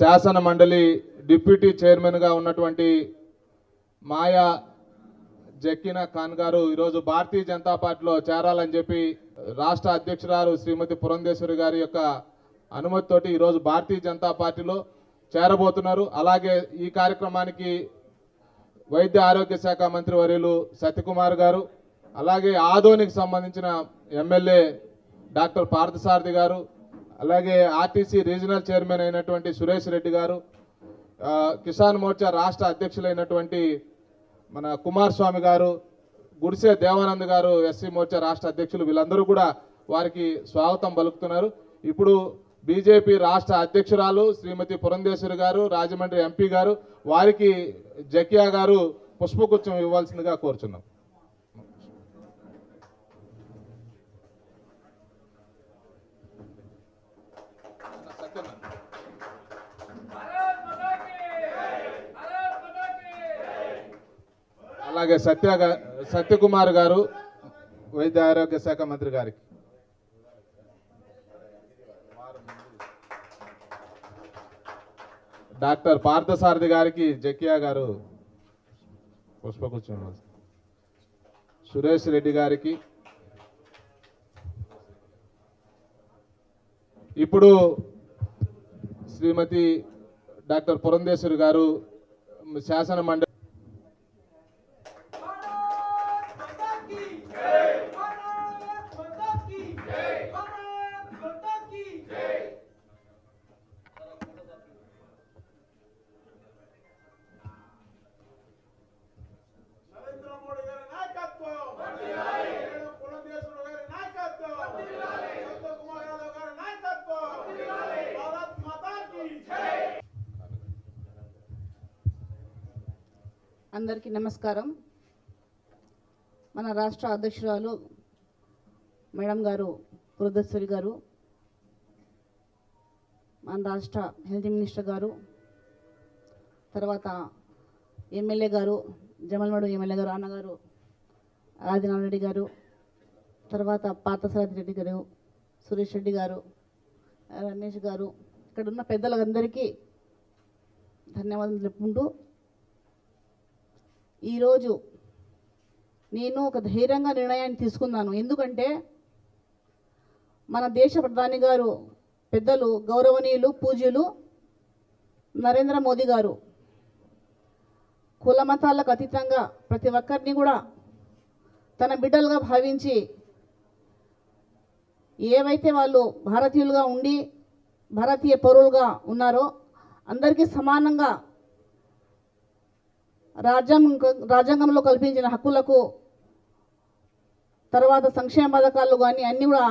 శాసన మండలి డిప్యూటీ చైర్మన్గా ఉన్నటువంటి మాయా జక్కిన ఖాన్ గారు ఈరోజు భారతీయ జనతా పార్టీలో చేరాలని చెప్పి రాష్ట్ర అధ్యక్షురాలు శ్రీమతి పురంధేశ్వరి గారి యొక్క అనుమతితోటి ఈరోజు భారతీయ జనతా పార్టీలో చేరబోతున్నారు. అలాగే ఈ కార్యక్రమానికి వైద్య ఆరోగ్య శాఖ మంత్రి వర్యులు సత్యకుమార్ గారు అలాగే ఆదోనికి సంబంధించిన ఎమ్మెల్యే డాక్టర్ పార్థసారథి గారు అలాగే ఆర్టీసీ రీజనల్ చైర్మన్ అయినటువంటి సురేష్ రెడ్డి గారు కిసాన్ మోర్చా రాష్ట్ర అధ్యక్షులైనటువంటి మన కుమారస్వామి గారు గుడిసే దేవానంద్ గారు ఎస్సీ మోర్చా రాష్ట్ర అధ్యక్షులు వీళ్ళందరూ కూడా వారికి స్వాగతం పలుకుతున్నారు. ఇప్పుడు బీజేపీ రాష్ట్ర అధ్యక్షురాలు శ్రీమతి పురంధేశ్వరి గారు రాజమండ్రి ఎంపీ గారు వారికి జకియా గారు పుష్పగుచ్చం ఇవ్వాల్సిందిగా కోరుచున్నాం. అలాగే సత్య సత్యకుమార్ గారు వైద్య ఆరోగ్య శాఖ మంత్రి గారికి. డాక్టర్ పార్థసారథి గారికి జకియా గారు పుష్పగుచ్చం సురేష్ రెడ్డి గారికి. ఇప్పుడు శ్రీమతి డాక్టర్ పురంధేశ్వరి గారు శాసన మండలి అందరికీ నమస్కారం. మన రాష్ట్ర అధ్యక్షురాలు మేడం గారు పురధేశ్వరి గారు మన రాష్ట్ర హెల్త్ మినిస్టర్ గారు తర్వాత ఎమ్మెల్యే గారు జమల్మడు ఎమ్మెల్యే గారు అన్నగారు ఆదినారాయణ రెడ్డి గారు తర్వాత పార్థసారథి రెడ్డి గారు సురేష్ రెడ్డి గారు రమేష్ గారు ఇక్కడ ఉన్న పెద్దలందరికీ ధన్యవాదాలు చెప్పుకుంటూ ఈరోజు నేను ఒక ధైర్యంగా నిర్ణయాన్ని తీసుకున్నాను. ఎందుకంటే మన దేశ ప్రధాని గారు పెద్దలు గౌరవనీయులు పూజ్యులు నరేంద్ర మోదీ గారు కుల మతాలకు అతీతంగా ప్రతి ఒక్కరిని కూడా తన బిడ్డలుగా భావించి ఏవైతే వాళ్ళు భారతీయులుగా ఉండి భారతీయ పౌరులుగా ఉన్నారో అందరికీ సమానంగా రాజ్యాంగం రాజ్యాంగంలో కల్పించిన హక్కులకు తర్వాత సంక్షేమ పథకాలు కానీ అన్నీ కూడా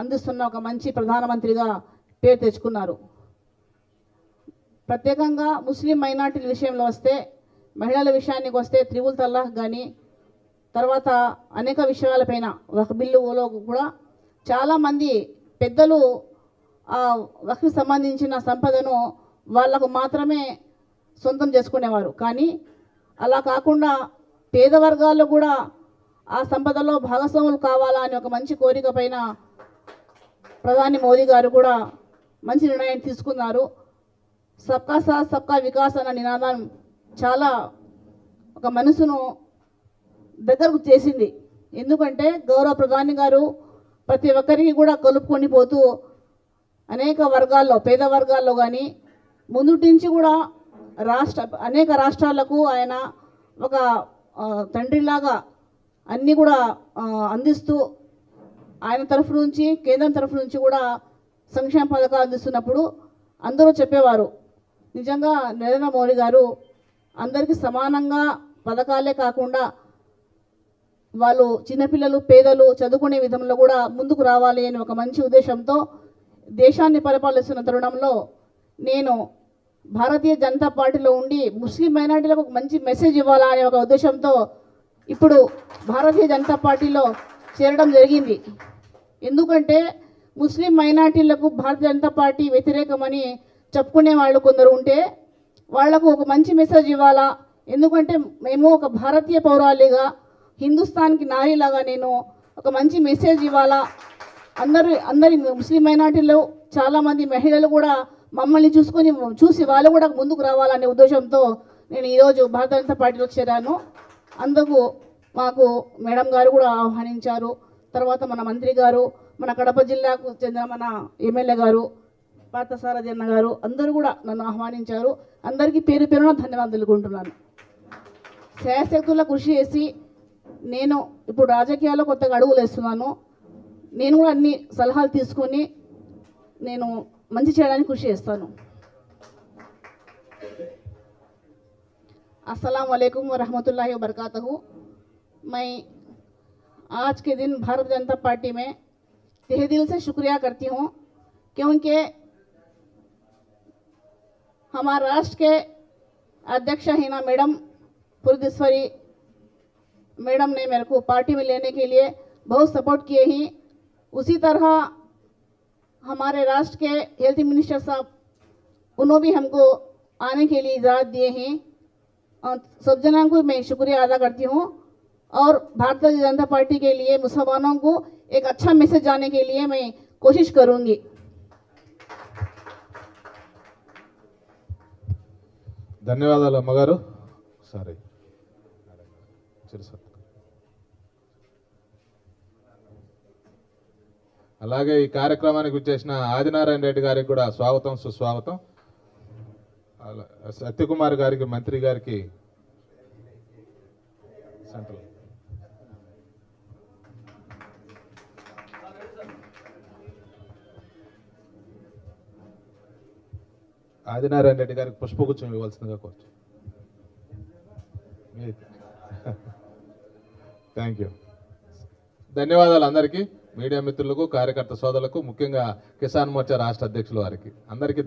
అందిస్తున్న ఒక మంచి ప్రధానమంత్రిగా పేరు తెచ్చుకున్నారు. ప్రత్యేకంగా ముస్లిం మైనార్టీల విషయంలో వస్తే మహిళల విషయానికి వస్తే త్రిబుల్ తల్లాహ్ కానీ తర్వాత అనేక విషయాలపైన ఒక బిల్లులో కూడా చాలామంది పెద్దలు ఆ వక్ఫ్ సంబంధించిన సంపదను వాళ్ళకు మాత్రమే సొంతం చేసుకునేవారు. కానీ అలా కాకుండా పేద వర్గాల్లో కూడా ఆ సంపదలో భాగస్వాములు కావాలా అని ఒక మంచి కోరిక పైన ప్రధాని మోదీ గారు కూడా మంచి నిర్ణయం తీసుకున్నారు. సబ్కా సాత్ సబ్కా వికాస్ అన్న నినాదం చాలా ఒక మనసును దగ్గరకు చేసింది. ఎందుకంటే గౌరవ ప్రధాని గారు ప్రతి ఒక్కరికి కూడా కలుపుకొని పోతూ అనేక వర్గాల్లో పేద వర్గాల్లో కానీ ముందుటి నుంచి కూడా రాష్ట్ర అనేక రాష్ట్రాలకు ఆయన ఒక తండ్రిలాగా అన్నీ కూడా అందిస్తూ ఆయన తరఫు నుంచి కేంద్రం తరఫు నుంచి కూడా సంక్షేమ పథకాలు అందిస్తున్నప్పుడు అందరూ చెప్పేవారు. నిజంగా నరేంద్ర మోడీ గారు అందరికీ సమానంగా పథకాలే కాకుండా వాళ్ళు చిన్నపిల్లలు పేదలు చదువుకునే విధంలో కూడా ముందుకు రావాలి అని ఒక మంచి ఉద్దేశంతో దేశాన్ని పరిపాలిస్తున్న తరుణంలో నేను భారతీయ జనతా పార్టీలో ఉండి ముస్లిం మైనార్టీలకు ఒక మంచి మెసేజ్ ఇవ్వాలా అనే ఒక ఉద్దేశంతో ఇప్పుడు భారతీయ జనతా పార్టీలో చేరడం జరిగింది. ఎందుకంటే ముస్లిం మైనార్టీలకు భారతీయ జనతా పార్టీ వ్యతిరేకమని చెప్పుకునే వాళ్ళు కొందరు ఉంటే వాళ్ళకు ఒక మంచి మెసేజ్ ఇవ్వాలా? ఎందుకంటే మేము ఒక భారతీయ పౌరాలిగా హిందుస్థాన్కి నారీలాగా నేను ఒక మంచి మెసేజ్ ఇవ్వాలా? అందరు అందరి ముస్లిం మైనార్టీలో చాలామంది మహిళలు కూడా మమ్మల్ని చూసుకొని చూసి వాళ్ళు కూడా ముందుకు రావాలనే ఉద్దేశంతో నేను ఈరోజు భారత జనతా పార్టీలో చేరాను. అందుకు మాకు మేడం గారు కూడా ఆహ్వానించారు. తర్వాత మన మంత్రి గారు మన కడప జిల్లాకు చెందిన మన ఎమ్మెల్యే గారు పార్థసారథి అన్న గారు అందరూ కూడా నన్ను ఆహ్వానించారు. అందరికీ పేరు పేరున ధన్యవాదాలు తెలుకుంటున్నాను శాయశక్తుల కృషి చేసి నేను ఇప్పుడు రాజకీయాల్లో కొత్తగా అడుగులు వేస్తున్నాను. నేను కూడా అన్ని సలహాలు తీసుకొని నేను మంచి చేయడానికి కృషి చేస్తాను अस्सलाम वालेकुम वरहमतुल्लाहि वबरकातहू मैं आज के दिन भारत जनता पार्टी में तहे दिल से शुक्रिया करती हूँ क्योंकि हमारे राष्ट्र के अध्यक्ष हिना मैडम पुरदेश्वरी मैडम ने मेरे को पार्टी में लेने के लिए बहुत सपोर्ट किए ही उसी तरह हमारे राष्ट्र के हेल्थ मिनिस्टर साहब उन्होंने भी हमको आने के लिए इजाज़त दिए हैं और सब जना को मैं शुक्रिया अदा करती हूँ और भारतीय जनता पार्टी के लिए मुसलमानों को एक अच्छा मैसेज जाने के लिए मैं कोशिश करूँगी ధన్యవాదాలు అమ్మగారు సారీ అలాగే ఈ కార్యక్రమానికి వచ్చేసిన ఆదినారాయణ రెడ్డి గారికి కూడా స్వాగతం సుస్వాగతం. సత్యకుమార్ గారికి మంత్రి గారికి సెంట్రల్. ఆదినారాయణ రెడ్డి గారికి పుష్పగుచ్చం ఇవ్వాల్సిందిగా కోరుచు. థ్యాంక్ యూ ధన్యవాదాలు అందరికీ. మీడియా మిత్రులకు కార్యకర్త సోదరులకు ముఖ్యంగా కిసాన్ మోర్చా రాష్ట్ర అధ్యక్షుల వారికి. అందరికీ